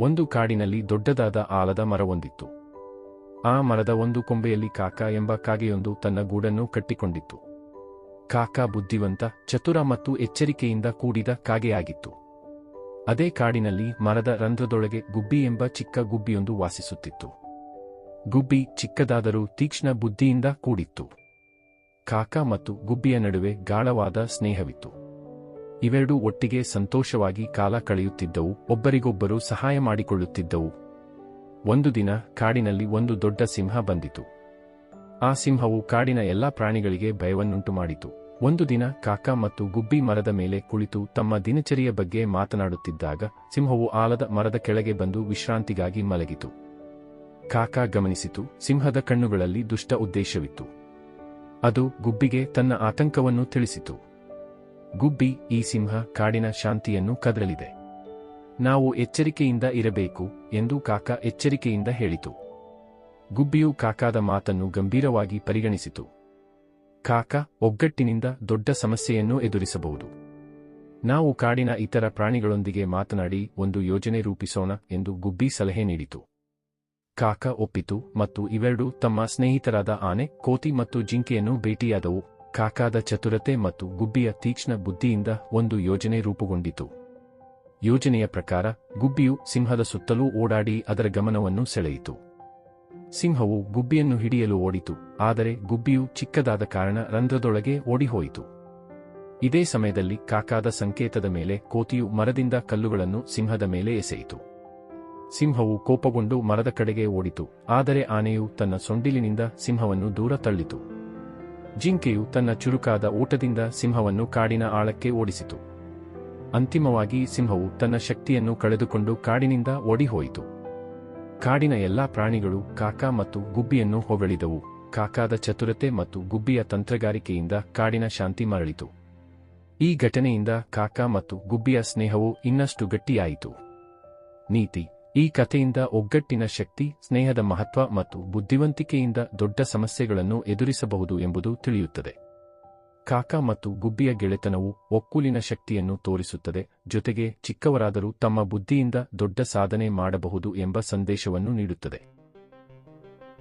ಒಂದು ಕಾಡಿನಲ್ಲಿ ದೊಡ್ಡದಾದ ಆಲದ ಮರವೊಂದಿತ್ತು. ಆ ಮರದ ಒಂದು ಕೊಂಬೆಯಲ್ಲಿ ಕಾಕ ಎಂಬ ಕಾಗೆಯೊಂದು ತನ್ನ ಗೂಡನ್ನು ಕಟ್ಟಿಕೊಂಡಿತ್ತು. ಕಾಕ ಬುದ್ಧಿವಂತ, ಚತುರ ಮತ್ತು ಎಚ್ಚರಿಕೆಯಿಂದ ಕೂಡಿದ ಕಾಗೆಯಾಗಿತ್ತು. ಅದೇ ಕಾಡಿನಲ್ಲಿ ಮರದ ರಂಧ್ರದೊಳಗೆ ಗುಬ್ಬಿ ಎಂಬ ಚಿಕ್ಕ ಗುಬ್ಬಿಯೊಂದು ವಾಸಿಸುತ್ತಿತ್ತು. ಗುಬ್ಬಿ ಚಿಕ್ಕದಾದರೂ ತೀಕ್ಷ್ಣ ಬುದ್ಧಿಯಿಂದ ಕೂಡಿತ್ತು. ಕಾಕ ಮತ್ತು ಗುಬ್ಬಿಯ ನಡುವೆ ಗಾಢವಾದ ಸ್ನೇಹವಿತ್ತು. ಇವೆರಡೂ ಒಟ್ಟಿಗೆ ಸಂತೋಷವಾಗಿ ಕಾಲ ಕಳೆಯುತ್ತಿದ್ದವು, ಒಬ್ಬರಿಗೊಬ್ಬರು ಸಹಾಯ ಮಾಡಿಕೊಳ್ಳುತ್ತಿದ್ದವು. ಒಂದು ದಿನ ಕಾಡಿನಲ್ಲಿ ಒಂದು ದೊಡ್ಡ ಸಿಂಹ ಬಂದಿತು. ಆ ಸಿಂಹವು ಕಾಡಿನ ಎಲ್ಲಾ ಪ್ರಾಣಿಗಳಿಗೆ ಭಯವನ್ನುಂಟು ಮಾಡಿತು ಒಂದು ದಿನ ಕಾಕ ಮತ್ತು ಗುಬ್ಬಿ ಮರದ ಮೇಲೆ ಕುಳಿತು ತಮ್ಮ ದಿನಚರಿಯ ಬಗ್ಗೆ ಮಾತನಾಡುತ್ತಿದ್ದಾಗ, ಸಿಂಹವು ಆಲದ ಮರದ ಕೆಳಗೆ ಬಂದು ವಿಶ್ರಾಂತಿಗಾಗಿ ಮಲಗಿತು. ಕಾಕ ಗಮನಿಸಿತು, ಸಿಂಹದ ಕಣ್ಣುಗಳಲ್ಲಿ ದುಷ್ಟ ಉದ್ದೇಶವಿತ್ತು. ಅದು ಗುಬ್ಬಿಗೆ ತನ್ನ ಆತಂಕವನ್ನು ತಿಳಿಸಿತು. ಗುಬ್ಬಿ ಈ ಸಿಂಹ ಕಾಡಿನ ಶಾಂತಿಯನ್ನು ಕದರಲಿದೆ ನಾವು ಎಚ್ಚರಿಕೆಯಿಂದ ಇರಬೇಕು ಎಂದು ಕಾಕ ಎಚ್ಚರಿಕೆಯಿಂದ ಹೇಳಿತು. ಗುಬ್ಬಿಯು ಕಾಕಾದ ಮಾತನ್ನು ಗಂಭೀರವಾಗಿ ಪರಿಗಣಿಸಿತು. ಕಾಕ ಒಗ್ಗಟ್ಟಿನಿಂದ ದೊಡ್ಡ ಸಮಸ್ಯೆಯನ್ನು ಎದುರಿಸಬಹುದು. ನಾವು ಕಾಡಿನ ಇತರ ಪ್ರಾಣಿಗಳೊಂದಿಗೆ ಮಾತನಾಡಿ ಒಂದು ಯೋಜನೆ ರೂಪಿಸೋಣ ಎಂದು ಗುಬ್ಬಿ ಸಲಹೆ ನೀಡಿತು. ಕಾಕ ಒಪ್ಪಿತು ಮತ್ತು ಇವೆರಡೂ ತಮ್ಮ ಸ್ನೇಹಿತರಾದ ಆನೆ, ಕೋತಿ ಮತ್ತು ಜಿಂಕೆಯನ್ನು ಭೇಟಿಯಾದವು. ಕಾಕಾದ ಚತುರತೆ ಮತ್ತು ಗುಬ್ಬಿಯ ತೀಕ್ಷ್ಣ ಬುದ್ಧಿಯಿಂದ ಒಂದು ಯೋಜನೆ ರೂಪುಗೊಂಡಿತು. ಯೋಜನೆಯ ಪ್ರಕಾರ, ಗುಬ್ಬಿಯು ಸಿಂಹದ ಸುತ್ತಲೂ ಓಡಾಡಿ ಅದರ ಗಮನವನ್ನು ಸೆಳೆಯಿತು. ಸಿಂಹವು ಗುಬ್ಬಿಯನ್ನು ಹಿಡಿಯಲು ಓಡಿತು, ಆದರೆ ಗುಬ್ಬಿಯು ಚಿಕ್ಕದಾದ ಕಾರಣ ರಂಧ್ರದೊಳಗೆ ಓಡಿಹೋಯಿತು. ಇದೇ ಸಮಯದಲ್ಲಿ ಕಾಕಾದ ಸಂಕೇತದ ಮೇಲೆ ಕೋತಿಯು ಮರದಿಂದ ಕಲ್ಲುಗಳನ್ನು ಸಿಂಹದ ಮೇಲೆ ಎಸೆಯಿತು. ಸಿಂಹವು ಕೋಪಗೊಂಡು ಮರದ ಕಡೆಗೆ ಓಡಿತು, ಆದರೆ ಆನೆಯು ತನ್ನ ಸೊಂಡಿಲಿನಿಂದ ಸಿಂಹವನ್ನು ದೂರ ತಳ್ಳಿತು. ಜಿಂಕೆಯು ತನ್ನ ಚುರುಕಾದ ಓಟದಿಂದ ಸಿಂಹವನ್ನು ಕಾಡಿನ ಆಳಕ್ಕೆ ಓಡಿಸಿತು. ಅಂತಿಮವಾಗಿ ಸಿಂಹವು ತನ್ನ ಶಕ್ತಿಯನ್ನು ಕಳೆದುಕೊಂಡು ಕಾಡಿನಿಂದ ಓಡಿಹೋಯಿತು. ಕಾಡಿನ ಎಲ್ಲಾ ಪ್ರಾಣಿಗಳು ಕಾಕಾ ಮತ್ತು ಗುಬ್ಬಿಯನ್ನು ಹೊಗಳಿದವು. ಕಾಕಾದ ಚತುರತೆ ಮತ್ತು ಗುಬ್ಬಿಯ ತಂತ್ರಗಾರಿಕೆಯಿಂದ ಕಾಡಿನ ಶಾಂತಿ ಮರಳಿತು. ಈ ಘಟನೆಯಿಂದ ಕಾಕಾ ಮತ್ತು ಗುಬ್ಬಿಯ ಸ್ನೇಹವು ಇನ್ನಷ್ಟು ಗಟ್ಟಿಯಾಯಿತು. ನೀತಿ ಈ ಕಥೆಯಿಂದ ಒಗ್ಗಟ್ಟಿನ ಶಕ್ತಿ, ಸ್ನೇಹದ ಮಹತ್ವ ಮತ್ತು ಬುದ್ಧಿವಂತಿಕೆಯಿಂದ ದೊಡ್ಡ ಸಮಸ್ಯೆಗಳನ್ನು ಎದುರಿಸಬಹುದು ಎಂಬುದು ತಿಳಿಯುತ್ತದೆ. ಕಾಕ ಮತ್ತು ಗುಬ್ಬಿಯ ಗೆಳೆತನವು ಒಕ್ಕೂಲಿನ ಶಕ್ತಿಯನ್ನು ತೋರಿಸುತ್ತದೆ, ಜೊತೆಗೆ ಚಿಕ್ಕವರಾದರೂ ತಮ್ಮ ಬುದ್ಧಿಯಿಂದ ದೊಡ್ಡ ಸಾಧನೆ ಮಾಡಬಹುದು ಎಂಬ ಸಂದೇಶವನ್ನು ನೀಡುತ್ತದೆ.